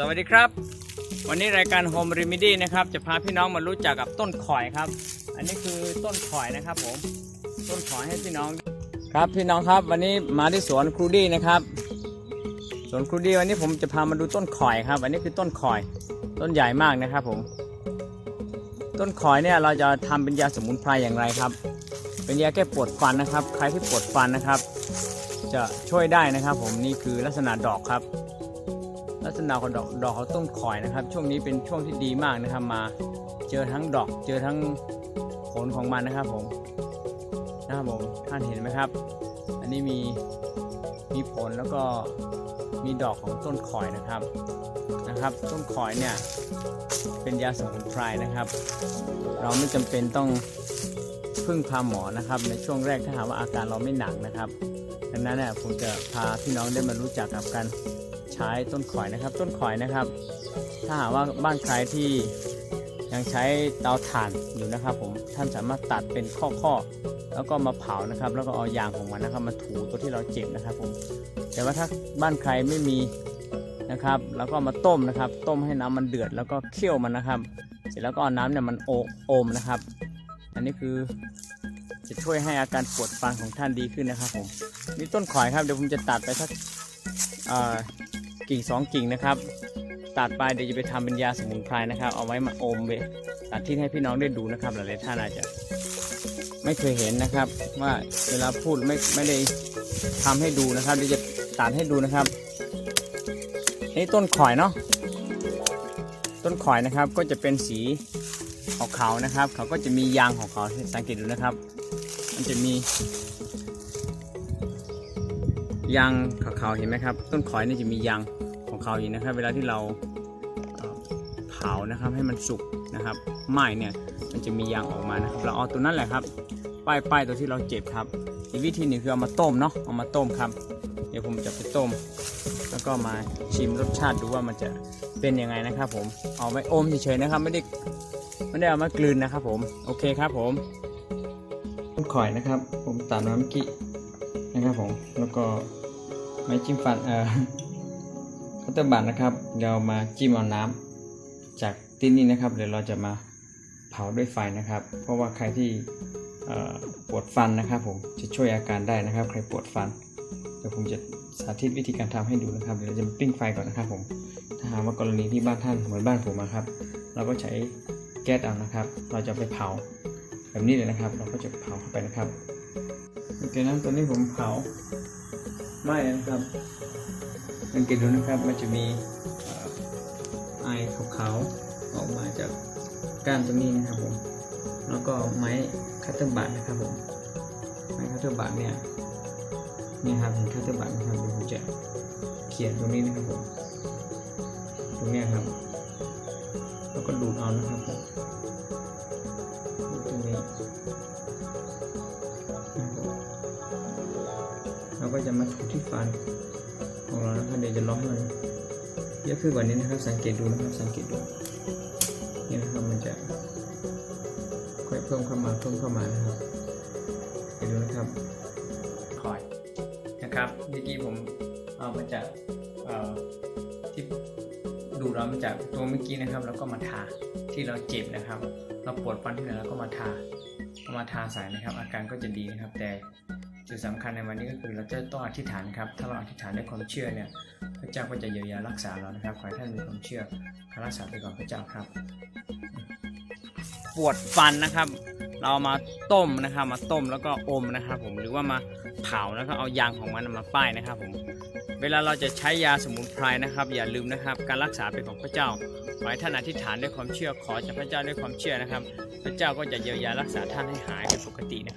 สวัสดีครับ วันนี้รายการ Home Remedy นะครับ จะพาพี่น้องมารู้จักกับต้นข่อยครับ อันนี้คือต้นข่อยนะครับผม ต้นข่อยให้พี่น้อง ครับพี่น้องครับ วันนี้มาที่สวนครูดี้นะครับสวนครูดี้วันนี้ผมจะพามาดูต้นข่อยครับ อันนี้คือต้นข่อย ต้นใหญ่มากนะครับผม ต้นข่อยเนี่ยเราจะทำเป็นยาสมุนไพรอย่างไรครับ เป็นยาแก้ปวดฟันนะครับ ใครที่ปวดฟันนะครับ จะช่วยได้นะครับ ผมนี่คือลักษณะดอกครับ ลักษณะของดอกดอกของต้นข่อยนะครับ ช่วงนี้เป็นช่วงที่ดีมากนะครับมา เจอทั้งดอกเจอทั้งผลของมันนะครับผมนะครับผมท่านเห็นไหมครับ อันนี้มีมีผลแล้วก็มีดอกของต้นข่อยนะครับนะครับ ต้นข่อยเนี่ยเป็นยาสมุนไพรนะครับ เราไม่จำเป็นต้องพึ่งพาหมอนะครับ ในช่วงแรกถ้าหากว่าอาการเราไม่หนักนะครับดังนั้นเนี่ยผมจะพาพี่น้องได้มารู้จักกับการ ใช้ต้นข่อยนะครับ ต้นข่อยนะครับ ถ้าหากว่าบ้านใครที่ยังใช้เตาถ่านอยู่นะครับ ผมท่านสามารถตัดเป็นข้อๆแล้วก็มาเผานะครับ แล้วก็เอายางของมันนะครับ มาถูตัวที่เราเจ็บนะครับ ผม แต่ว่าถ้าบ้านใครไม่มีนะครับ แล้วก็มาต้มนะครับ ต้มให้น้ำมันเดือด แล้วก็เคี่ยวมันนะครับ เสร็จแล้วก็เอาน้ำเนี่ยมันโอโอมนะครับ อันนี้คือจะช่วยให้อาการปวดฟันของท่านดีขึ้นนะครับ ผมนี่ต้นข่อยครับเดี๋ยวผมจะตัดไปสักอ่อ กิ่งสองกิ่งนะครับ ตัดไปเดี๋ยวจะไปทำเป็นยาสมุนไพรนะครับ เอาไว้มาอมไปสาธิตให้พี่น้องได้ดูนะครับ หลายๆท่านอาจจะไม่เคยเห็นนะครับ ว่าเวลาพูดไม่ไม่ได้ทำให้ดูนะครับเดี๋ยวจะตัดให้ดูนะครับนี่ต้นข่อยเนาะต้นข่อยนะครับก็จะเป็นสีขาวๆนะครับ เขาก็จะมียางของเขาสังเกตดูนะครับ มันจะมี ยางขาวๆเห็นไหมครับ ต้นข่อยนี่จะมียางของเขาอยู่นะครับ เวลาที่เราเผานะครับให้มันสุกนะครับไหม้เนี่ยมันจะมียางออกมานะครับเราเอาตัวนั้นแหละครับ ป้ายป้ายตัวที่เราเจ็บครับ อีกวิธีหนึ่งคือเอามาต้มเนาะเอามาต้มครับ เดี๋ยวผมจะไปต้ม แล้วก็มาชิมรสชาติดูว่ามันจะเป็นยังไงนะครับผมเอาไว้อมเฉยๆนะครับ ไม่ได้ไม่ได้เอามากลืนนะครับผมโอเคครับผมต้นข่อยนะครับ ผมตัดมามื่อกี้นะครับผมแล้วก็ ไม้จิ้มฟันเอ่อคัตเตอร์บัตนะครับเรามาจิ้มเอาน้ำจากที่นี่นะครับเดี๋ยวเราจะมาเผาด้วยไฟนะครับ เพราะว่าใครที่ปวดฟันนะครับผมจะช่วยอาการได้นะครับ ใครปวดฟันเดี๋ยวผมจะสาธิตวิธีการทำให้ดูนะครับเดี๋ยวเราจะปิ้งไฟก่อนนะครับผมถ้าหากว่ากรณีที่บ้านท่านเหมือนบ้านผมนะครับ เราก็ใช้แก๊สเอานะครับ เราจะไปเผาแบบนี้เลยนะครับ เราก็จะเผาเข้าไปนะครับโอเคนะตอนนี้ผมเผา ไม้นะครับสังเกตดูนะครับมันจะมีเอ่อไอขาวๆออกมาจากก้านตรงนี้นะครับผมแล้วก็ไม้คัตเตอร์บัตนะครับผมไม้คัตเตอร์บัตเนี่ยนี่ครับเห็นคัตเตอร์บัตนะครับเดี๋ยวผมจะเขียนตรงนี้นะครับผมตรงนี้ครับ แล้วก็ดูดเอานะครับผม เราก็จะมาถูที่ฟันของเรานะครับเดี๋ยวจะร้องมันเยอะขึ้นกว่านี้นะครับ สังเกตดูนะครับ สังเกตดูนี่นะครับมันจะค่อยเพิ่มเข้ามาเพิ่มเข้ามานะครับไปดูนะครับคอยนะครับเมื่อกี้ผมเอามาจากที่ดูดเรามาจากตัวเมื่อกี้นะครับ แล้วก็มาทาที่เราเจ็บนะครับ เราปวดฟันที่ไหนเราก็มาทาเอามาทาใส่นะครับ อาการก็จะดีนะครับ แต่ จุดสำคัญในวันนี้ก็คือเราจะต้องอธิษฐานครับ ถ้าเราอธิษฐานด้วยความเชื่อเนี่ย พระเจ้าก็จะเยียวยารักษาเรานะครับ ขอให้ท่านมีความเชื่อการรักษาไปก่อนพระเจ้าครับ ปวดฟันนะครับ เรามาต้มนะครับ มาต้มแล้วก็อมนะครับ ผม หรือว่ามาเผาแล้วก็เอายางของมันมาป้ายนะครับ ผม เวลาเราจะใช้ยาสมุนไพรนะครับ อย่าลืมนะครับ การรักษาเป็นของพระเจ้า ขอให้ท่านอธิษฐานด้วยความเชื่อ ขอจากพระเจ้าด้วยความเชื่อนะครับ พระเจ้าก็จะเยียวยารักษาท่านให้หายเป็นปกตินะครับ